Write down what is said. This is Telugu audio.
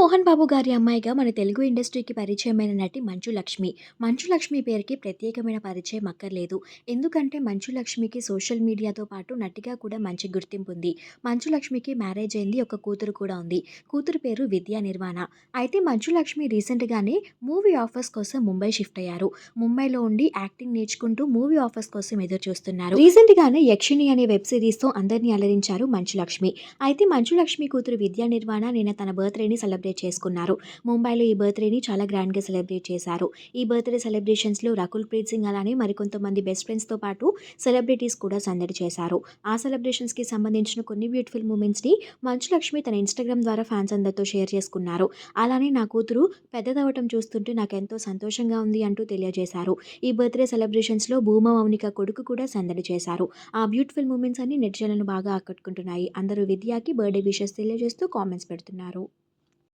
మోహన్ బాబు గారి అమ్మాయిగా మన తెలుగు ఇండస్ట్రీకి పరిచయమైన నటి మంచు లక్ష్మి. మంచు లక్ష్మి పేరుకి ప్రత్యేకమైన పరిచయం అక్కర్లేదు. ఎందుకంటే మంచు లక్ష్మికి సోషల్ మీడియాతో పాటు నటిగా కూడా మంచి గుర్తింపు ఉంది మంచు లక్ష్మికి మ్యారేజ్ అయింది ఒక కూతురు కూడా ఉంది. కూతురు పేరు విద్యా నిర్వాణ. అయితే మంచు లక్ష్మి రీసెంట్గానే మూవీ ఆఫర్స్ కోసం ముంబై షిఫ్ట్ అయ్యారు. ముంబైలో ఉండి యాక్టింగ్ నేర్చుకుంటూ మూవీ ఆఫర్స్ కోసం ఎదురు చూస్తున్నారు రీసెంట్గానే యక్షిణి అనే వెబ్ సిరీస్తో అందరినీ అలరించారు మంచు లక్ష్మి. అయితే మంచు లక్ష్మి కూతురు విద్యా నిర్వాణ నిన్న తన బర్త్డేని సెలబ్రేట్ చేసుకున్నారు. ముంబైలో ఈ బర్త్డేని చాలా గ్రాండ్గా సెలబ్రేట్ చేశారు. ఈ బర్త్డే సెలబ్రేషన్స్లో రకుల్ ప్రీత్ సింగ్ అలానే మరికొంతమంది బెస్ట్ ఫ్రెండ్స్తో పాటు సెలబ్రిటీస్ కూడా సందడి చేశారు. ఆ సెలబ్రేషన్స్కి సంబంధించిన కొన్ని బ్యూటిఫుల్ మూమెంట్స్ని మంచు లక్ష్మి తన ఇన్స్టాగ్రామ్ ద్వారా ఫ్యాన్స్ అందరితో షేర్ చేసుకున్నారు. అలానే నా కూతురు పెద్దదవటం చూస్తుంటే నాకు ఎంతో సంతోషంగా ఉంది అంటూ తెలియజేశారు. ఈ బర్త్డే సెలబ్రేషన్స్లో భూమ మౌనిక కొడుకు కూడా సందడి చేశారు. ఆ బ్యూటిఫుల్ మూమెంట్స్ అన్ని నెటిజన్లను బాగా ఆకట్టుకుంటున్నాయి. అందరూ విద్యాకి బర్త్డే విషెస్ తెలియజేస్తూ కామెంట్స్ పెడుతున్నారు.